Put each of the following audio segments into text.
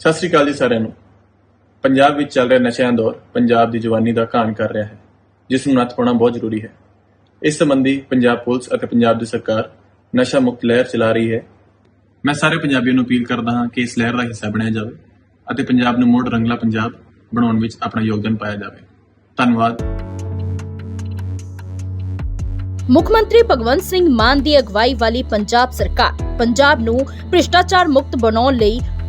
ਸਤਿ ਸ੍ਰੀ ਅਕਾਲ ਜੀ ਸਾਰਿਆਂ ਨੂੰ। ਪੰਜਾਬ ਵਿੱਚ ਚੱਲ ਰਿਹਾ ਨਸ਼ਿਆਂ ਦਾ ਦੌਰ, ਪੰਜਾਬ ਦੀ ਜਵਾਨੀ ਦਾ ਘਾਣ ਕਰ ਰਿਹਾ ਹੈ, ਜਿਸ ਨੂੰ ਨੱਥ ਪਾਉਣਾ ਬਹੁਤ ਜ਼ਰੂਰੀ ਹੈ। ਇਸ ਸੰਬੰਧੀ ਪੰਜਾਬ ਪੁਲਿਸ ਅਤੇ ਪੰਜਾਬ ਦੀ ਸਰਕਾਰ ਨਸ਼ਾ ਮੁਕਤ ਲਹਿਰ ਚਲਾ ਰਹੀ ਹੈ। ਮੈਂ ਸਾਰੇ ਪੰਜਾਬੀਆਂ ਨੂੰ ਅਪੀਲ ਕਰਦਾ ਹਾਂ ਕਿ ਇਸ ਲਹਿਰ ਦਾ ਹਿੱਸਾ ਬਣਿਆ ਜਾਵੇ ਅਤੇ ਪੰਜਾਬ ਨੂੰ ਮੋੜ ਰੰਗਲਾ ਪੰਜਾਬ ਬਣਾਉਣ ਵਿੱਚ ਆਪਣਾ ਯੋਗਦਾਨ ਪਾਇਆ ਜਾਵੇ। ਧੰਨਵਾਦ। ਮੁੱਖ ਮੰਤਰੀ ਭਗਵੰਤ ਸਿੰਘ ਮਾਨ ਦੀ ਅਗਵਾਈ ਵਾਲੀ ਪੰਜਾਬ ਸਰਕਾਰ, ਪੰਜਾਬ ਨੂੰ ਭ੍ਰਿਸ਼ਟਾਚਾਰ ਮੁਕਤ ਬਣਾਉਣ ਲਈ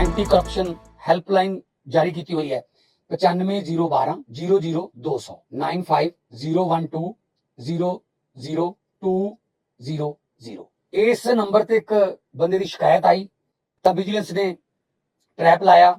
ਐਂਟੀ ਕਰਪਸ਼ਨ ਹੈਲਪਲਾਈਨ ਜਾਰੀ ਕੀਤੀ ਹੋਈ ਹੈ। 95012 00200 9501200200 ਇਸ ਨੰਬਰ ਤੇ ਇੱਕ ਬੰਦੇ ਦੀ ਸ਼ਿਕਾਇਤ ਆਈ, ਤਾਂ ਵਿਜੀਲੈਂਸ ਨੇ ਟਰੈਪ ਲਾਇਆ।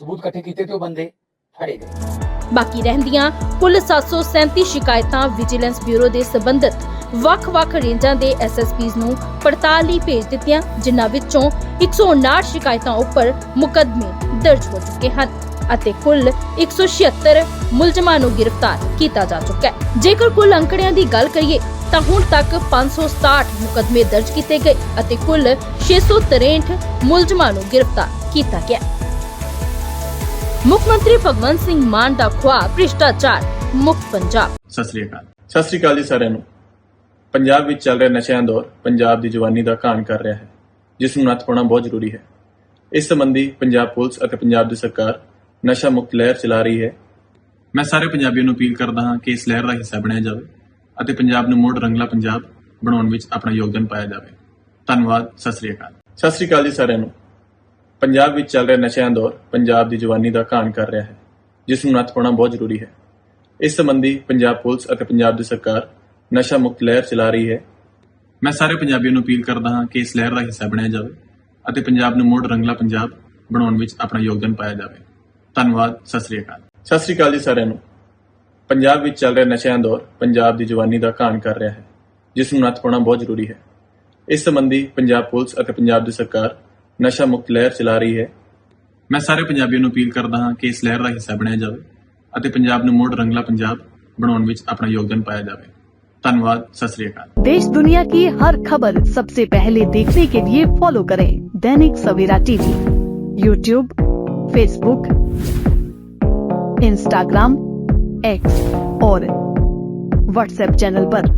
ਸਬੂਤ ਇਕੱਠੇ ਕੀਤੇ ਤੇ ਉਹ ਬੰਦੇ ਫੜੇ ਗਏ। ਬਾਕੀ ਰਹਿੰਦੀਆਂ ਕੁੱਲ 737 ਸ਼ਿਕਾਇਤਾਂ ਵਿਜੀਲੈਂਸ ਬਿਊਰੋ ਦੇ ਸੰਬੰਧਿਤ। ਵੱਖ-ਵੱਖ ਰੇਂਜਾਂ ਦੇ ਐਸਐਸਪੀਜ਼ ਨੂੰ ਪੜਤਾਲ ਲਈ ਭੇਜ ਦਿੱਤੀਆਂ, ਜਿਨ੍ਹਾਂ ਵਿੱਚੋਂ 159 ਸ਼ਿਕਾਇਤਾਂ ਉੱਪਰ ਮੁਕੱਦਮੇ ਦਰਜ ਹੋ ਚੁੱਕੇ ਹਨ ਅਤੇ ਕੁੱਲ 176 ਮੁਲਜ਼ਮਾਂ ਨੂੰ ਗ੍ਰਿਫਤਾਰ ਕੀਤਾ ਜਾ ਚੁੱਕਾ ਹੈ। ਜੇਕਰ ਕੁੱਲ ਅੰਕੜਿਆਂ ਦੀ ਗੱਲ ਕਰੀਏ, ਤਾਂ ਹੁਣ ਤੱਕ 567 ਮੁਕੱਦਮੇ ਦਰਜ ਕੀਤੇ ਗਏ ਅਤੇ ਕੁੱਲ 663 ਮੁਲਜ਼ਮਾਂ ਨੂੰ ਗ੍ਰਿਫਤਾਰ ਕੀਤਾ ਗਿਆ ਮੁੱਖ ਮੰਤਰੀ ਭਗਵੰਤ ਸਿੰਘ ਮਾਨ ਦਾ ਖੁਆਬ ਭ੍ਰਿਸ਼ਟਾਚਾਰ ਮੁਕਤ ਪੰਜਾਬ। ਸਤਿ ਸ੍ਰੀ ਅਕਾਲ। ਸਤਿ ਸ੍ਰੀ ਅਕਾਲ ਜੀ ਸਾਰਿਆਂ ਨੂੰ। ਪੰਜਾਬ ਵਿੱਚ ਚੱਲ ਰਿਹਾ ਨਸ਼ਿਆਂ ਦੌਰ, ਪੰਜਾਬ ਦੀ ਜਵਾਨੀ ਦਾ ਘਾਣ ਕਰ ਰਿਹਾ ਹੈ, ਜਿਸ ਨੂੰ ਨੱਥ ਪਾਉਣਾ ਬਹੁਤ ਜ਼ਰੂਰੀ ਹੈ। ਇਸ ਸੰਬੰਧੀ ਪੰਜਾਬ ਪੁਲਿਸ ਅਤੇ ਪੰਜਾਬ ਦੀ ਸਰਕਾਰ ਨਸ਼ਾ ਮੁਕਤ ਲਹਿਰ ਚਲਾ ਰਹੀ ਹੈ। ਮੈਂ ਸਾਰੇ ਪੰਜਾਬੀਆਂ ਨੂੰ ਅਪੀਲ ਕਰਦਾ ਹਾਂ ਕਿ ਇਸ ਲਹਿਰ ਦਾ ਹਿੱਸਾ ਬਣਿਆ ਜਾਵੇ ਅਤੇ ਪੰਜਾਬ ਨੂੰ ਮੋੜ ਰੰਗਲਾ ਪੰਜਾਬ ਬਣਾਉਣ ਵਿੱਚ ਆਪਣਾ ਯੋਗਦਾਨ ਪਾਇਆ ਜਾਵੇ। ਧੰਨਵਾਦ। ਸਤਿ ਸ੍ਰੀ ਅਕਾਲ। ਸਤਿ ਸ੍ਰੀ ਅਕਾਲ ਜੀ ਸਾਰਿਆਂ ਨੂੰ। ਪੰਜਾਬ ਵਿੱਚ ਚੱਲ ਰਿਹਾ ਨਸ਼ਿਆਂ ਦਾ ਦੌਰ, ਪੰਜਾਬ ਦੀ ਜਵਾਨੀ ਦਾ ਘਾਣ ਕਰ ਰਿਹਾ ਹੈ, ਜਿਸ ਨੂੰ ਨੱਥ ਪਾਉਣਾ ਬਹੁਤ ਜ਼ਰੂਰੀ ਹੈ। ਇਸ ਸੰਬੰਧੀ ਪੰਜਾਬ ਪੁਲਿਸ ਅਤੇ ਪੰਜਾਬ ਦੀ ਸਰਕਾਰ ਨਸ਼ਾ ਮੁਕਤ ਲਹਿਰ ਚਲਾ ਰਹੀ ਹੈ। ਮੈਂ ਸਾਰੇ ਪੰਜਾਬੀਆਂ ਨੂੰ ਅਪੀਲ ਕਰਦਾ ਹਾਂ ਕਿ ਇਸ ਲਹਿਰ ਦਾ ਹਿੱਸਾ ਬਣਿਆ ਜਾਵੇ ਅਤੇ ਪੰਜਾਬ ਨੂੰ ਮੋੜ ਰੰਗਲਾ ਪੰਜਾਬ ਬਣਾਉਣ ਵਿੱਚ ਆਪਣਾ ਯੋਗਦਾਨ ਪਾਇਆ ਜਾਵੇ। ਧੰਨਵਾਦ, ਸਤਿ ਸ੍ਰੀ ਅਕਾਲ। ਸਤਿ ਸ੍ਰੀ ਅਕਾਲ ਜੀ ਸਾਰਿਆਂ ਨੂੰ। ਪੰਜਾਬ ਵਿੱਚ ਚੱਲ ਰਿਹਾ ਨਸ਼ਿਆਂ ਦਾ ਦੌਰ, ਪੰਜਾਬ ਦੀ ਜਵਾਨੀ ਦਾ ਘਾਣ ਕਰ ਰਿਹਾ ਹੈ, ਜਿਸ ਨੂੰ ਨੱਥ ਪਾਉਣਾ ਬਹੁਤ ਜ਼ਰੂਰੀ ਹੈ। ਇਸ ਸੰਬੰਧੀ ਪੰਜਾਬ ਪੁਲਿਸ ਅਤੇ ਪੰਜਾਬ ਦੀ ਸਰਕਾਰ ਨਸ਼ਾ ਮੁਕਤ ਲਹਿਰ ਚਲਾ ਰਹੀ ਹੈ ਮੈਂ ਸਾਰੇ ਪੰਜਾਬੀਆਂ ਨੂੰ ਅਪੀਲ ਕਰਦਾ ਹਾਂ ਕਿ ਇਸ ਲਹਿਰ ਦਾ ਹਿੱਸਾ ਬਣਿਆ ਜਾਵੇ ਅਤੇ ਪੰਜਾਬ ਨੂੰ ਮੋੜ ਰੰਗਲਾ ਪੰਜਾਬ ਬਣਾਉਣ ਵਿੱਚ ਆਪਣਾ ਯੋਗਦਾਨ ਪਾਇਆ ਜਾਵੇ ਧੰਨਵਾਦ ਸਤਿ ਸ੍ਰੀ ਅਕਾਲ देश दुनिया की हर खबर सबसे पहले देखने के लिए फॉलो करें Dainik Savera TV YouTube Facebook Instagram X और व्हाट्सएप चैनल पर।